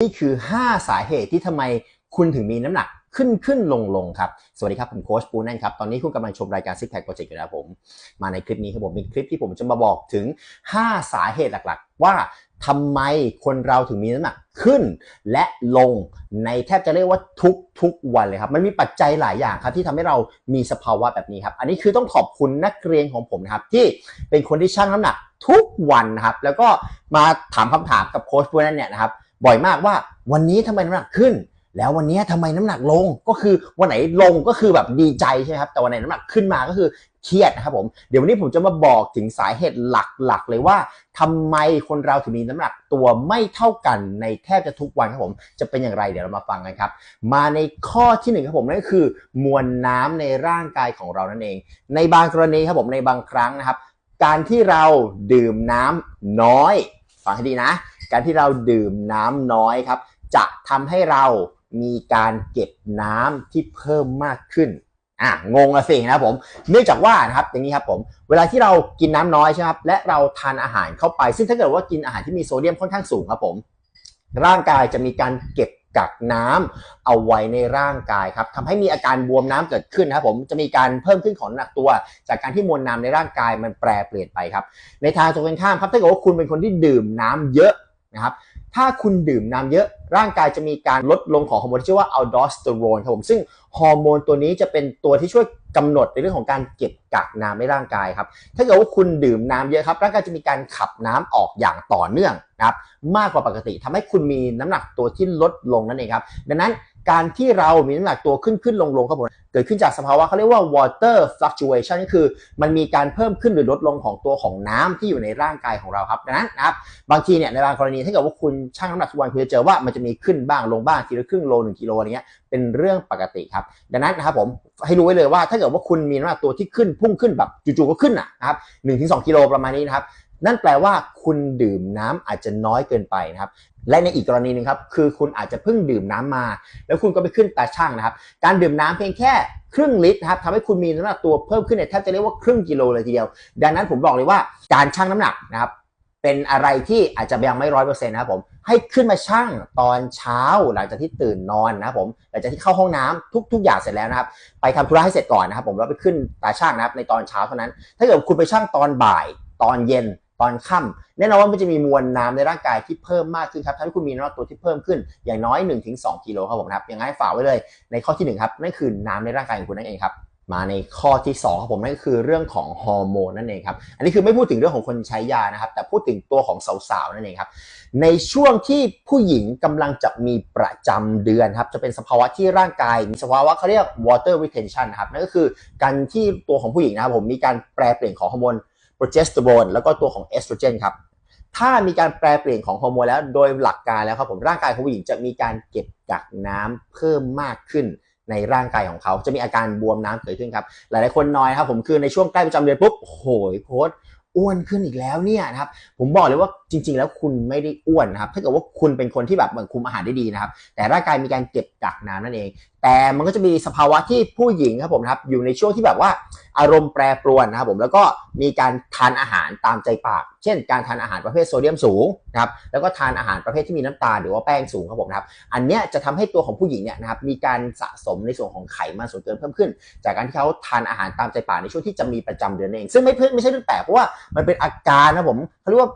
นี่คือ 5 สาเหตุที่ทำไมคุณถึงมีน้ำหนักขึ้นขึ้นลงลงครับ สวัสดีครับ ผมโค้ชปูนั่นครับ ตอนนี้คุณกำลังชมรายการซิกแพคโปรเจกต์อยู่นะผม มาในคลิปนี้ครับผมเป็นคลิปที่ผมจะมาบอกถึง 5 สาเหตุหลักๆ ว่าทำไมคนเราถึงมีน้ำหนักขึ้น และลงในแทบจะเรียกว่าทุกทุกวันเลยครับ มันมีปัจจัยหลายอย่างครับที่ทำให้เรามีสภาวะแบบนี้ครับ อันนี้คือต้องขอบคุณนักเรียนของผมนะครับที่เป็นคนที่ชั่งน้ำหนักทุกวันนะครับ แล้วก็มาถามคำถามกับโค้ชปูนั่นเนี่ยนะครับ บ่อยมากว่าวันนี้ทำไมน้ำหนักขึ้น แล้ววันนี้ทำไมน้ำหนักลงก็คือวันไหนลงก็คือแบบดีใจใช่ไหมครับแต่วันไหนน้ำหนักขึ้นมาก็คือเครียดนะครับผมเดี๋ยววันนี้ผมจะมาบอกถึงสาเหตุหลักๆ เลยว่าทำไมคนเราถึงมีน้ำหนักตัวไม่เท่ากันในแทบจะทุกวันครับผมจะเป็นอย่างไรเดี๋ยวเรามาฟังกันครับ มาในข้อที่หนึ่งครับผมนั่นก็คือ มวลน้ำในร่างกายของเรานั่นเอง ในบางกรณีครับผมในบางครั้งนะครับ การที่เราดื่มน้ำน้อยฟังให้ดีนะ การที่เราดื่มน้ำน้อยครับ จะทำให้เรามีการเก็บน้ำที่เพิ่มมากขึ้นอะงงละสินะครับผมเนื่องจากว่านะครับอย่างนี้ครับผมเวลาที่เรากินน้ำน้อยใช่ไหมครับและเราทานอาหารเข้าไป ซึ่งถ้าเกิดว่ากินอาหารที่มีโซเดียมค่อนข้างสูงครับผมร่างกายจะมีการเก็บกักน้ำเอาไว้ในร่างกายครับทำให้มีอาการบวมน้ำเกิดขึ้นนะครับผมจะมีการเพิ่มขึ้นของน้ำหนักตัว จากการที่มวลน้ำในร่างกายมันแปรเปลี่ยนไปครับในทางตรงกันข้ามครับถ้าเกิดว่าคุณเป็นคนที่ดื่มน้ำเยอะ นะครับ ถ้าคุณดื่มน้ำเยอะร่างกายจะมีการลดลงของฮอร์โมนที่ชื่อว่าอัลดอสเตอโรนครับผมซึ่งฮอร์โมนตัวนี้จะเป็นตัวที่ช่วยกำหนดในเรื่องของการเก็บกักน้ำในร่างกายครับ ถ้าเกิดว่าคุณดื่มน้ำเยอะครับร่างกายจะมีการขับน้ำออกอย่างต่อเนื่องนะครับมากกว่าปกติทำให้คุณมีน้ำหนักตัวที่ลดลงนั่นเองครับ ดังนั้น การที่เรามีน้ำหนักตัวขึ้นขึ้นลงลงครับผมเกิดขึ้นจากสภาวะเขาเรียกว่า water fluctuation ก็คือ มันมีการเพิ่มขึ้นหรือลดลงของตัวของน้ำที่อยู่ในร่างกายของเราครับดังนั้นนะครับบางทีเนี่ยในบางกรณีถ้าเกิดว่าคุณชั่งน้ำหนักทุกวันคุณจะเจอว่ามันจะมีขึ้นบ้างลงบ้างทีละครึ่งโลหนึ่งกิโลอะไรเงี้ยเป็นเรื่องปกติครับ ดังนั้นนะครับผมให้รู้ไว้เลยว่าถ้าเกิดว่าคุณมีน้ำหนักตัวที่ขึ้นพุ่งขึ้นแบบจู่ๆก็ขึ้นอะนะครับหนึ่งถึงสองกิโลประมาณนี้นะครับนั่นแปลว่าคุณดื่มน้ำอาจจะน้อยเกินไปนะครับ และในอีกกรณีหนึ่งครับคือคุณอาจจะเพิ่งดื่มน้ำมา แล้วคุณก็ไปขึ้นตาช่างนะครับ การดื่มน้ำเพียงแค่ครึ่งลิตรครับทำให้คุณมีน้ำหนักตัวเพิ่มขึ้นเนี่ยแทบจะเรียกว่าครึ่งกิโลเลยทีเดียว ดังนั้นผมบอกเลยว่าการชั่งน้ำหนักนะครับเป็นอะไรที่อาจจะยังไม่ร้อยเปอร์เซ็นต์นะครับผมให้ขึ้นมาชั่งตอนเช้าหลังจากที่ตื่นนอนนะครับผมหลังจากที่เข้าห้องน้ำทุกทุกอย่างเสร็จแล้วนะครับ ไปทำธุระให้เสร็จก่อนนะครับผมแล้วไปขึ้นตาช่างนะครับในตอนเช้าเท่านั้น ถ้าเกิดคุณไปชั่งตอนบ่ายตอนเย็น ตอนค่ำแน่นอนว่ามันจะมีมวลน้ำในร่างกายที่เพิ่มมากขึ้นครับทำให้คุณมีน้ำหนักตัวที่เพิ่มขึ้นอย่างน้อย 1-2กิโลครับผมนะครับอย่างนั้นฝากไว้เลยในข้อที่หนึ่งครับนั่นคือน้ำในร่างกายของคุณนั่นเองครับมาในข้อที่2ครับผมนั่นก็คือเรื่องของฮอร์โมนนั่นเองครับอันนี้คือไม่พูดถึงเรื่องของคนใช้ยานะครับ แต่พูดถึงตัวของสาวๆนั่นเองครับในช่วงที่ผู้หญิงกำลังจะมีประจำเดือนครับจะเป็นสภาวะที่ร่างกายมีสภาวะเขาเรียก water retention นะครับนั่นก็คือการที่ตัวของผู้หญิงนะครับผมมีการแปรเปลี่ยนของฮอร์โมน โปรเจสเตอโรนแล้วก็ตัวของเอสโตรเจนครับถ้ามีการแปลเปลี่ยนของฮอร์โมนแล้วโดยหลักการแล้วครับผมร่างกายของผู้หญิงจะมีการเก็บกักน้ำเพิ่มมากขึ้นในร่างกายของเขาจะมีอาการบวมน้ำเกิดขึ้นครับ หลายๆคนน้อยครับผมคือในช่วงใกล้ประจำเดือนปุ๊บโหยโค้ดอ้วนขึ้นอีกแล้วเนี่ยนะครับผมบอกเลยว่าจริง ๆ แล้วคุณไม่ได้อ้วนนะครับ ถ้าเกิดว่าคุณเป็นคนที่แบบเหมันคุมอาหารได้ดีนะครับ แต่ร่างกายมีการเก็บกักน้ำนั่นเอง แต่มันก็จะมีสภาวะที่ผู้หญิงครับผมครับ อยู่ในช่วงที่แบบว่าอารมณ์แปรปรวนนะครับผมแล้วก็มีการทานอาหารตามใจปาก เช่น การทานอาหารประเภทโซเดียมสูงนะครับแล้วก็ทานอาหารประเภทที่มีน้ำตาลหรือว่าแป้งสูงครับผมนะครับอันเนี้ยจะทำให้ตัวของผู้หญิงเนี่ยนะครับมีการสะสมในส่วนของไขมันส่วนเกินเพิ่มขึ้น จากการที่เขาทานอาหารตามใจปากในช่วงที่จะมีประจำเดือนเอง ซึ่งไม่เพิ่งไม่ใช่เรื่องแปลกเพราะว่ามันเป็นอาการนะผมเขาเรียกว่า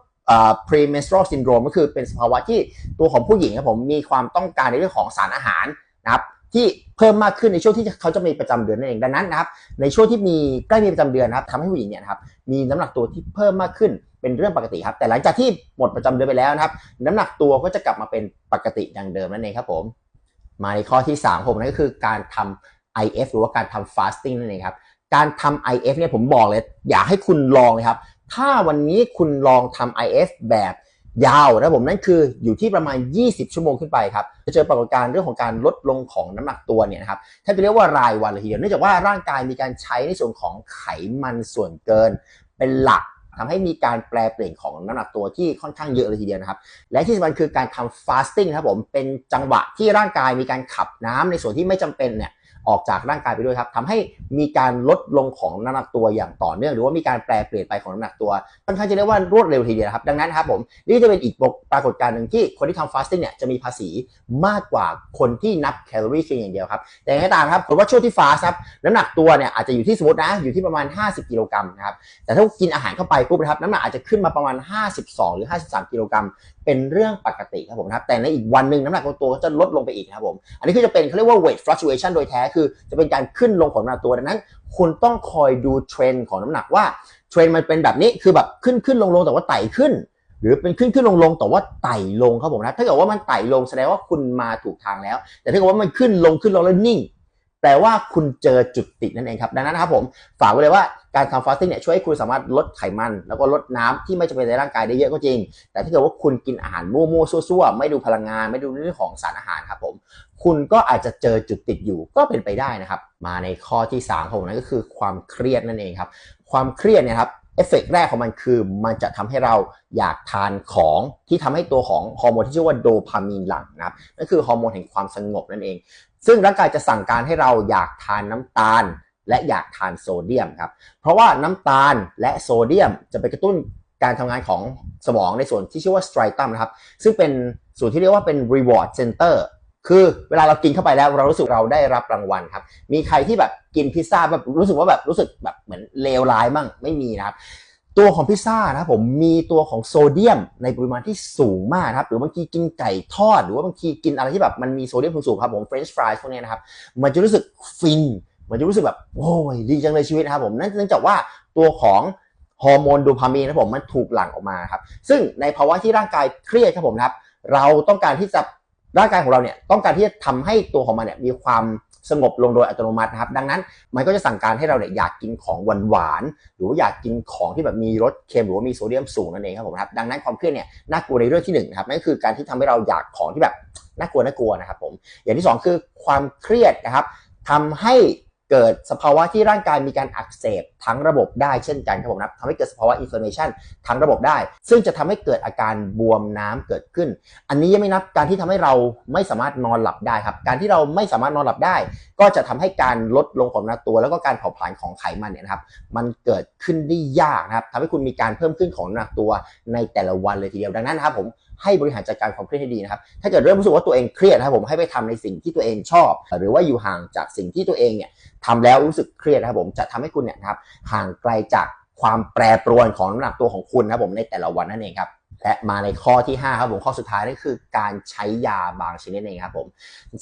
premenstrual syndrome ก็คือเป็นสภาวะที่ตัวของผู้หญิงครับผมมีความต้องการในเรื่องของสารอาหารนะครับที่เพิ่มมากขึ้นในช่วงที่เขาจะมีประจำเดือนนั่นเองดังนั้นนะครับในช่วงที่มีใกล้มีประจำเดือนนะครับทำให้ผู้หญิงเนี่ยครับมีน้ำหนักตัวที่เพิ่มมากขึ้นเป็นเรื่องปกติครับ แต่หลังจากที่หมดประจำเดือนไปแล้วนะครับ น้ำหนักตัวก็จะกลับมาเป็นปกติดังเดิมนั่นเองครับผมมาในข้อที่3ผมนั่นก็คือการทำ IF หรือว่าการทำ fasting นั่นเองครับการทำ IF เนี่ยผมบอกเลยอยากให้คุณลองเลยครับ ถ้าวันนี้คุณลองทำ IF แบบยาวนะผมนั่นคืออยู่ที่ประมาณ 20 ชั่วโมงขึ้นไปครับจะเจอปรากฏการณ์เรื่องของการลดลงของน้ำหนักตัวเนี่ยนะครับถ้าจะเรียกว่ารายวันเลยทีเดียวเนื่องจากว่าร่างกายมีการใช้ในส่วนของไขมันส่วนเกิน เป็นหลักทำให้มีการแปลเปลี่ยนของน้ำหนักตัวที่ค่อนข้างเยอะเลยทีเดียวนะครับ และที่สำคัญคือการทำ fasting ครับผมเป็นจังหวะที่ร่างกายมีการขับน้ำในส่วนที่ไม่จำเป็นเนี่ย ออกจากร่างกายไปด้วยครับทำให้มีการลดลงของน้ำหนักตัวอย่างต่อเนื่อง หรือว่ามีการแปรเปลี่ยนไปของน้ำหนักตัวค่อนข้างจะเรียกว่ารวดเร็วทีเดียวครับ ดังนั้นนะครับผมนี่จะเป็นอีกปรากฏการณ์หนึ่งที่คนที่ทำฟาสติ้งเนี่ยจะมีภาษีมากกว่าคนที่นับแคลอรี่เพียงอย่างเดียวครับแต่อย่างไรตามครับผมว่าช่วงที่ฟาสครับน้ำหนักตัวเนี่ยอาจจะอยู่ที่สมมตินะอยู่ที่ประมาณ 50 กิโลกรัมนะครับแต่ถ้ากินอาหารเข้าไปปุ๊บนะครับน้ำหนักอาจจะขึ้นมาประมาณ 52 หรือ 53 กิโลกรัมเป็นเรื่องปกติครับผมนะครับแต่ในอีกวันหนึ่งน้ำหนักตัวก็จะลดลงไปอีกครับผมอันนี้คือจะเป็นเขาเรียกว่า weight fluctuation โดยแท้คือจะเป็นการขึ้นลงของน้ำหนักตัวดังนั้น คุณต้องคอยดูเทรนด์ของน้ำหนักว่าเทรนด์มันเป็นแบบนี้คือแบบขึ้นขึ้นลงลงแต่ว่าไต่ขึ้น หรือเป็นขึ้นขึ้นลงลงแต่ว่าไต่ลงครับผมนะถ้าเกิดว่ามันไต่ลงแสดงว่าคุณมาถูกทางแล้ว แต่ถ้าเกิดว่ามันขึ้นลงขึ้นลงแล้วนิ่งแปลว่าคุณเจอจุดติดนั่นเองครับ ดังนั้นนะครับผมฝากไว้เลยว่าการทำฟาสติ้งเนี่ยช่วยให้คุณสามารถลดไขมัน แล้วก็ลดน้ำที่ไม่จำเป็นในร่างกายได้เยอะก็จริง แต่ถ้าเกิดว่าคุณกินอาหารมั่วๆซั่วๆ ไม่ดูพลังงาน ไม่ดูเรื่องของสารอาหารครับผม คุณก็อาจจะเจอจุดติดอยู่ก็เป็นไปได้นะครับ มาในข้อที่3ของผมนั่นก็คือความเครียดนั่นเองครับ ความเครียดเนี่ยครับเอฟเฟกแรกของมันคือมันจะทำให้เราอยากทานของที่ทำให้ตัวของฮอร์โมนที่ชื่อว่าโดพามีนหลั่งนะครับนั่นคือฮอร์โมนแห่งความสงบนั่นเอง ซึ่งร่างกายจะสั่งการให้เราอยากทานน้ำตาล และอยากทานโซเดียมครับเพราะว่าน้ำตาลและโซเดียมจะไปกระตุ้นการทำงานของสมองในส่วนที่ชื่อว่าสไตรตัมนะครับซึ่งเป็นส่วนที่เรียกว่าเป็น reward center คือเวลาเรากินเข้าไปแล้วเรารู้สึกเราได้รับรางวัลครับ มีใครที่แบบกินพิซซ่าแบบรู้สึกว่าแบบรู้สึกแบบเหมือนเลวร้ายมั่งไม่มีนะครับ ตัวของพิซซ่านะครับผมมีตัวของโซเดียมในปริมาณที่สูงมากครับ หรือบางทีกินไก่ทอด หรือว่าบางทีกินอะไรที่แบบมันมีโซเดียมสูงครับผมเฟรนช์ฟรายพวกนี้นะครับ มันจะรู้สึกฟิน มันจะรู้สึกแบบโอ้ยดีจังเลยชีวิตนะครับผมนั่นเนื่องจากว่าตัวของฮอร์โมนโดพามีนนะครับผมมันถูกหลั่งออกมาครับซึ่งในภาวะที่ร่างกายเครียดครับผมนะครับเราต้องการที่จะ ร่างกายของเราเนี่ยต้องการที่จะทำให้ตัวของมันเนี่ยมีความสงบลงโดยอัตโนมัตินะครับ ดังนั้นมันก็จะสั่งการให้เราเนี่ยอยากกินของหวานหวานหรือว่าอยากกินของที่แบบมีรสเค็มหรือว่ามีโซเดียมสูงนั่นเองครับผมครับดังนั้นความเครียดเนี่ยน่ากลัวในเรื่องที่หนึ่งนะครับนั่นคือการที่ทำให้เราอยากของที่แบบน่ากลัวน่ากลัวนะครับผมอย่างที่สองคือความเครียดนะครับทำให้ เกิดสภาวะที่ร่างกายมีการอักเสบทั้งระบบได้เช่นกันครับผมนะทำให้เกิดสภาวะอินฟลามชันทั้งระบบได้ ซึ่งจะทำให้เกิดอาการบวมน้ำเกิดขึ้น อันนี้ยังไม่นับการที่ทำให้เราไม่สามารถนอนหลับได้ครับ การที่เราไม่สามารถนอนหลับได้ ก็จะทำให้การลดลงของน้ำตัว แล้วก็การเผาผลาญของไขมันเนี่ยนะครับมันเกิดขึ้นได้ยากนะครับทำให้คุณมีการเพิ่มขึ้นของน้ำหนักตัวในแต่ละวันเลยทีเดียวดังนั้นนะครับผม ให้บริหารจัดการความเครียดให้ดีนะครับ ถ้าเกิดเริ่มรู้สึกว่าตัวเองเครียดนะครับผมให้ไปทำในสิ่งที่ตัวเองชอบ หรือว่าอยู่ห่างจากสิ่งที่ตัวเองเนี่ยทำแล้วรู้สึกเครียดนะครับผมจะทำให้คุณเนี่ยครับห่างไกลจากความแปรปรวนของน้ำหนักตัวของคุณนะครับผมในแต่ละวันนั่นเองครับ และมาในข้อที่5ครับผมข้อสุดท้ายนั่นคือการใช้ยาบางชนิดเองครับผม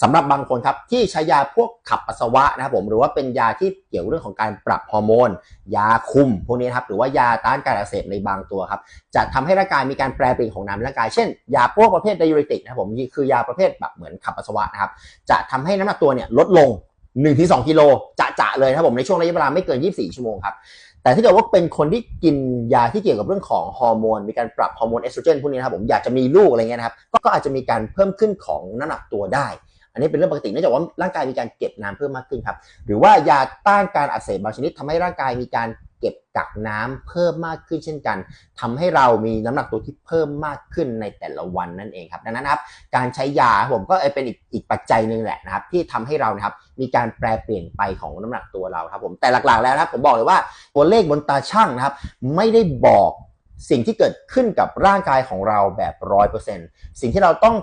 สำหรับบางคนครับที่ใช้ยาพวกขับปัสสาวะนะครับผมหรือว่าเป็นยาที่เกี่ยวเรื่องของการปรับฮอร์โมนยาคุมพวกนี้ครับหรือว่ายาต้านการอักเสบในบางตัวครับจะทำให้ร่างกายมีการแปรเปลี่ยนของน้ำในร่างกายเช่น ยาพวกประเภทไดยูริติกนะครับผมคือยาประเภทแบบเหมือนขับปัสสาวะนะครับจะทำให้น้ำหนักตัวเนี่ยลดลง1-2กิโลจะจะเลยครับผมในช่วงระยะเวลาไม่เกิน 24 ชั่วโมงครับ แต่ถ้าเกิดว่าเป็นคนที่กินยาที่เกี่ยวกับเรื่องของฮอร์โมน มีการปรับฮอร์โมนเอสโตรเจนพวกนี้นะครับผมอยากจะมีลูกอะไรเงี้ยนะครับก็อาจจะมีการเพิ่มขึ้นของน้ำหนักตัวได้ อันนี้เป็นเรื่องปกติเนื่องจากว่าร่างกายมีการเก็บน้ำเพิ่มมากขึ้นครับหรือว่ายาต้านการอักเสบบางชนิดทำให้ร่างกายมีการ เก็บกักน้ำเพิ่มมากขึ้นเช่นกันทำให้เรามีน้ำหนักตัวที่เพิ่มมากขึ้นในแต่ละวันนั่นเองครับดังนั้นครับการใช้ยาผมก็เป็นอีกอีกปัจจัยหนึ่งแหละนะครับที่ทำให้เรานะครับมีการแปรเปลี่ยนไปของน้ำหนักตัวเราครับผมแต่หลักๆแล้วนะครับผมบอกเลยว่าตัวเลขบนตาช่างนะครับ ไม่ได้บอกสิ่งที่เกิดขึ้นกับร่างกายของเราแบบร้อยเปอร์เซ็นต์สิ่งที่เราต้อง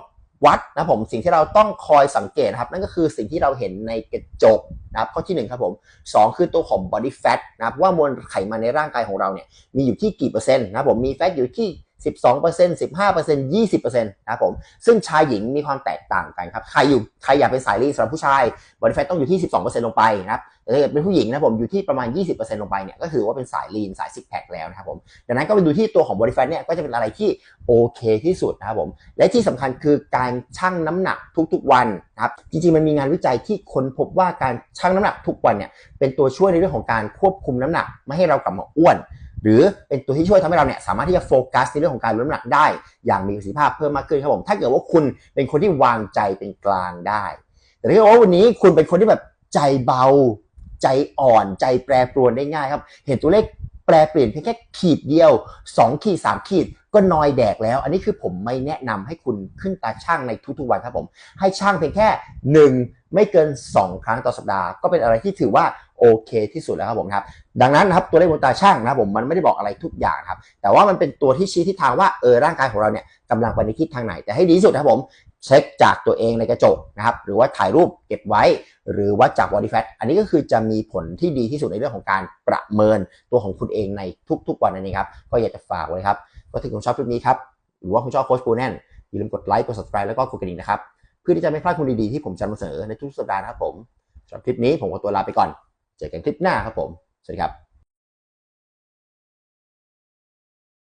วัดนะผมสิ่งที่เราต้องคอยสังเกตครับ นั่นก็คือสิ่งที่เราเห็นในกระจกนะครับข้อที่ 1 ครับผม 2 คือตัวของ body fat นะครับว่ามวลไขมันในร่างกายของเราเนี่ยมีอยู่ที่กี่เปอร์เซ็นต์นะครับผมมีแฟตอยู่ที่ 12% 15% 20%นะครับผมซึ่งชายหญิงมีความแตกต่างกันครับ ใครอยู่ใครอยากเป็นสายลีสำหรับผู้ชายบอดี้แฟทต้องอยู่ที่ 12%ลงไปนะครับ แต่ถ้าเกิดเป็นผู้หญิงนะผมอยู่ที่ประมาณ 20%ลงไปเนี่ยก็ถือว่าเป็นสายลีนสายซิกแพคแล้วนะครับผมดังนั้นก็ไปดูที่ตัวของบอดี้แฟทเนี่ยก็จะเป็นอะไรที่โอเคที่สุดนะครับผมและที่สำคัญคือการชั่งน้ำหนักทุกๆวันนะครับจริงๆมันมีงานวิจัยที่ค้นพบว่าการชั่งน้ำหนักทุกวันเนี่ยเป็นตัวช่วยในเรื่องของการควบคุมน้ำหนักไม่ให้เรากลับมาอ้วนหรือเป็นตัวที่ช่วยทำให้เราเนี่ยสามารถที่จะโฟกัสในเรื่องของการลดน้ำหนักได้ อย่างมีประสิทธิภาพเพิ่มมากขึ้นครับผม ถ้าเกิดว่าคุณเป็นคนที่วางใจเป็นกลางได้ แต่ถ้าเกิดว่าวันนี้คุณเป็นคนที่แบบใจเบา ใจอ่อนใจแปรปรวนได้ง่ายครับ เห็นตัวเลขแปลเปลี่ยนเพียงแค่ขีดเดียว 2 ขีด 3 ขีดก็นอยแดกแล้ว อันนี้คือผมไม่แนะนำให้คุณขึ้นตาช่างในทุกๆวันครับผม ให้ช่างเพียงแค่ 1 ไม่เกิน 2 ครั้งต่อสัปดาห์ ก็เป็นอะไรที่ถือว่าโอเคที่สุดแล้วครับผมครับ ดังนั้นนะครับตัวเลขบนตาช่างนะครับผมมันไม่ได้บอกอะไรทุกอย่างครับ แต่ว่ามันเป็นตัวที่ชี้ทิศทางว่าเออร่างกายของเราเนี่ยกำลังไปในทิศทางไหน แต่ให้ดีที่สุดนะครับผม เช็คจากตัวเองในกระจกนะครับหรือว่าถ่ายรูปเก็บไว้ หรือว่าจาก body fat อันนี้ก็คือจะมีผลที่ดีที่สุดในเรื่องของการประเมินตัวของคุณเองในทุกๆวันนั่นเองครับก็อยากจะฝากไว้ครับก็ถ้าคุณชอบคลิปนี้ครับหรือว่าคุณชอบโค้ชปูแน่นอย่าลืมกดไลค์กด subscribe แล้วก็กดกระดิ่งนะครับเพื่อที่จะไม่พลาดคุณดีๆที่ผมจะนำเสนอในทุกสัปดาห์นะครับผมสำหรับคลิปนี้ผมขอตัวลาไปก่อน เจอกันคลิปหน้าครับผมสวัสดีครับ